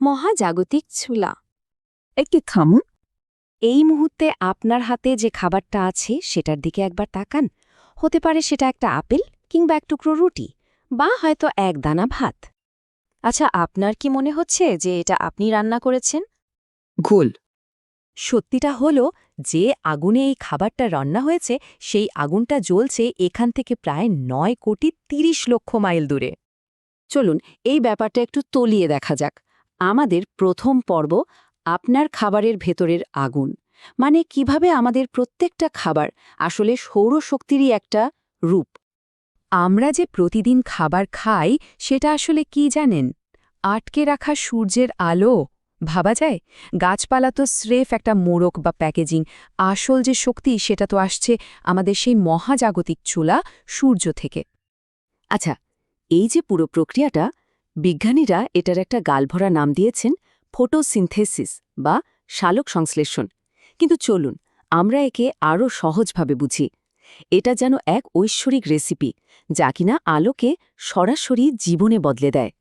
মহাজাগতিক ছুলা একটি থামুন। এই মুহূর্তে আপনার হাতে যে খাবারটা আছে সেটার দিকে একবার তাকান। হতে পারে সেটা একটা আপেল কিংবা এক টুকরো রুটি বা হয়তো এক দানা ভাত। আচ্ছা আপনার কি মনে হচ্ছে যে এটা আপনি রান্না করেছেন? গোল সত্যিটা হলো যে আগুনে এই খাবারটা রান্না হয়েছে সেই আগুনটা জ্বলছে এখান থেকে প্রায় নয় কোটি তিরিশ লক্ষ মাইল দূরে। চলুন এই ব্যাপারটা একটু তলিয়ে দেখা যাক। আমাদের প্রথম পর্ব আপনার খাবারের ভেতরের আগুন। মানে কীভাবে আমাদের প্রত্যেকটা খাবার আসলে সৌরশক্তিরই একটা রূপ। আমরা যে প্রতিদিন খাবার খাই, সেটা আসলে কি জানেন? আটকে রাখা সূর্যের আলো? ভাবা যায়? গাছপালা তো স্রেফ একটা মোড়ক বা প্যাকেজিং। আসল যে শক্তি, সেটা তো আসছে আমাদের সেই মহাজাগতিক চুলা সূর্য থেকে। আচ্ছা এই যে পুরো প্রক্রিয়াটা বিজ্ঞানীরা এটার একটা গালভরা নাম দিয়েছেন ফটোসিনথেসিস বা শালক সংশ্লেষণ। কিন্তু চলুন, আমরা একে আরও সহজভাবে বুঝি। এটা যেন এক ঐশ্বরিক রেসিপি যা কিনা আলোকে সরাসরি জীবনে বদলে দেয়।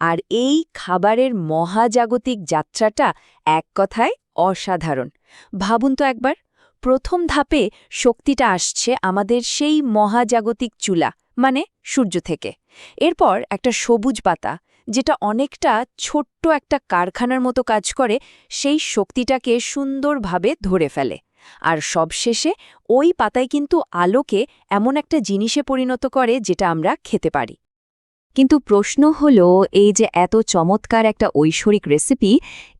আর এই খাবারের মহাজাগতিক যাত্রাটা এক কথায় অসাধারণ। ভাবুন তো একবার। প্রথম ধাপে শক্তিটা আসছে আমাদের সেই মহাজাগতিক চুলা মানে সূর্য থেকে। এরপর একটা সবুজ পাতা, যেটা অনেকটা ছোট্ট একটা কারখানার মতো কাজ করে, সেই শক্তিটাকে সুন্দরভাবে ধরে ফেলে। আর সবশেষে ওই পাতায় কিন্তু আলোকে এমন একটা জিনিসে পরিণত করে যেটা আমরা খেতে পারি। কিন্তু প্রশ্ন হল, এই যে এত চমৎকার একটা ঐশ্বরিক রেসিপি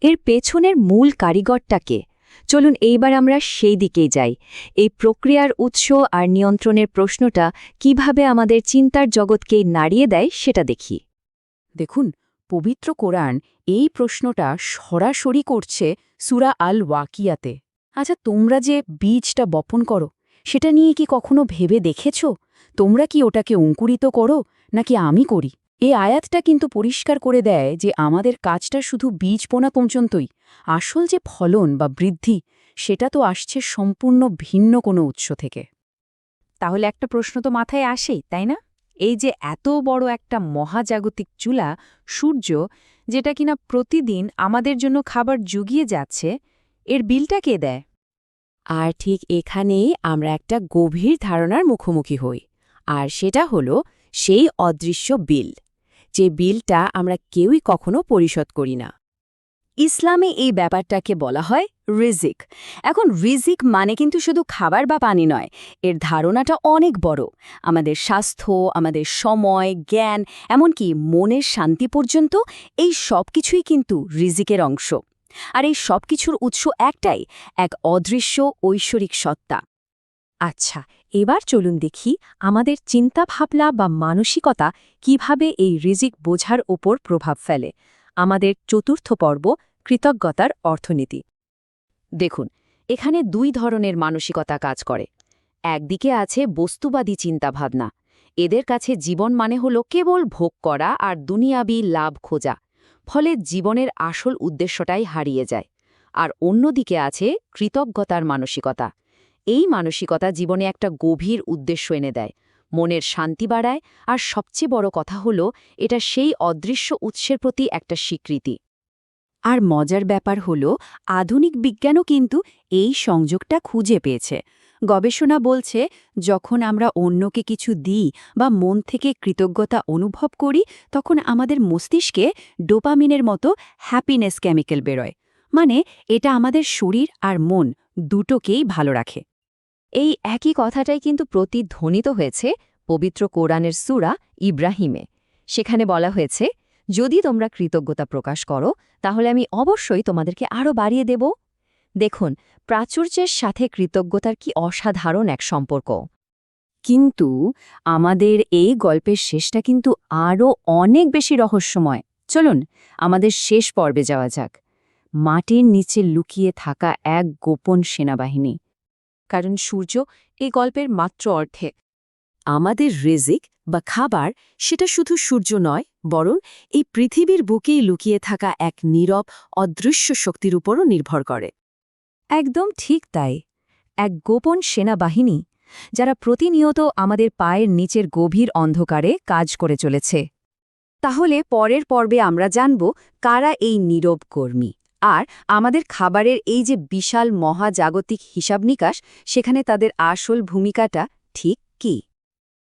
এর পেছনের মূল কারিগরটাকে চলুন এইবার আমরা সেই দিকেই যাই। এই প্রক্রিয়ার উৎস আর নিয়ন্ত্রণের প্রশ্নটা কীভাবে আমাদের চিন্তার জগৎকে নাড়িয়ে দেয় সেটা দেখি। দেখুন, পবিত্র কোরআন এই প্রশ্নটা সরাসরি করছে সুরা আল ওয়াকিয়াতে আচ্ছা তোমরা যে বীজটা বপন করো, সেটা নিয়ে কি কখনো ভেবে দেখেছ? তোমরা কি ওটাকে অঙ্কুরিত করো, নাকি আমি করি? এই আয়াতটা কিন্তু পরিষ্কার করে দেয় যে আমাদের কাজটা শুধু বীজ পোনা পর্যন্তই। আসল যে ফলন বা বৃদ্ধি, সেটা তো আসছে সম্পূর্ণ ভিন্ন কোনো উৎস থেকে। তাহলে একটা প্রশ্ন তো মাথায় আসেই, তাই না? এই যে এত বড় একটা মহাজাগতিক চুলা, সূর্য, যেটা কিনা প্রতিদিন আমাদের জন্য খাবার জুগিয়ে যাচ্ছে, এর বিলটা কে দেয়? আর ঠিক এখানেই আমরা একটা গভীর ধারণার মুখোমুখি হই। আর সেটা হলো সেই অদৃশ্য বিল। যে বিলটা আমরা কেউই কখনো পরিশোধ করি না। ইসলামে এই ব্যাপারটাকে বলা হয় রিজিক। এখন রিজিক মানে কিন্তু শুধু খাবার বা পানি নয়, এর ধারণাটা অনেক বড়। আমাদের স্বাস্থ্য, আমাদের সময়, জ্ঞান, এমনকি মনের শান্তি পর্যন্ত এই সব কিছুই কিন্তু রিজিকের অংশ। আর এই সব কিছুর উৎস একটাই, এক অদৃশ্য ঐশ্বরিক সত্তা। আচ্ছা এবার চলুন দেখি আমাদের চিন্তাভাবনা বা মানসিকতা কীভাবে এই রিজিক বোঝার ওপর প্রভাব ফেলে। আমাদের চতুর্থ পর্ব, কৃতজ্ঞতার অর্থনীতি। দেখুন, এখানে দুই ধরনের মানসিকতা কাজ করে। একদিকে আছে বস্তুবাদী চিন্তাভাবনা। এদের কাছে জীবন মানে হল কেবল ভোগ করা আর দুনিয়াবি লাভ খোঁজা, ফলে জীবনের আসল উদ্দেশ্যটাই হারিয়ে যায়। আর অন্যদিকে আছে কৃতজ্ঞতার মানসিকতা। এই মানসিকতা জীবনে একটা গভীর উদ্দেশ্য এনে দেয়। মনের শান্তি বাড়ায়, আর সবচেয়ে বড় কথা হল, এটা সেই অদৃশ্য উৎসের প্রতি একটা স্বীকৃতি। আর মজার ব্যাপার হল, আধুনিক বিজ্ঞানও কিন্তু এই সংযোগটা খুঁজে পেয়েছে। গবেষণা বলছে, যখন আমরা অন্যকে কিছু দিই বা মন থেকে কৃতজ্ঞতা অনুভব করি, তখন আমাদের মস্তিষ্কে ডোপামিনের মতো হ্যাপিনেস কেমিক্যাল বেরোয়। মানে এটা আমাদের শরীর আর মন দুটোকেই ভালো রাখে। এই একই কথাটাই কিন্তু প্রতিধ্বনিত হয়েছে পবিত্র কোরআনের সুরা ইব্রাহিমে। সেখানে বলা হয়েছে, যদি তোমরা কৃতজ্ঞতা প্রকাশ করো, তাহলে আমি অবশ্যই তোমাদেরকে আরও বাড়িয়ে দেব। দেখুন, প্রাচুর্যের সাথে কৃতজ্ঞতার কি অসাধারণ এক সম্পর্ক। কিন্তু আমাদের এই গল্পের শেষটা কিন্তু আরও অনেক বেশি রহস্যময়। চলুন, আমাদের শেষ পর্বে যাওয়া যাক। মাটির নিচে লুকিয়ে থাকা এক গোপন সেনাবাহিনী। কারণ সূর্য এই গল্পের মাত্র অর্থে আমাদের রেজিক বা খাবার সেটা শুধু সূর্য নয়, বরং এই পৃথিবীর বুকেই লুকিয়ে থাকা এক নীরব, অদৃশ্য শক্তির উপরও নির্ভর করে। একদম ঠিক তাই। এক গোপন সেনাবাহিনী, যারা প্রতিনিয়ত আমাদের পায়ের নিচের গভীর অন্ধকারে কাজ করে চলেছে। তাহলে পরের পর্বে আমরা জানব কারা এই নীরব কর্মী। আর আমাদের খাবারের এই যে বিশাল মহাজাগতিক হিসাব নিকাশ সেখানে তাদের আসল ভূমিকাটা ঠিক কী?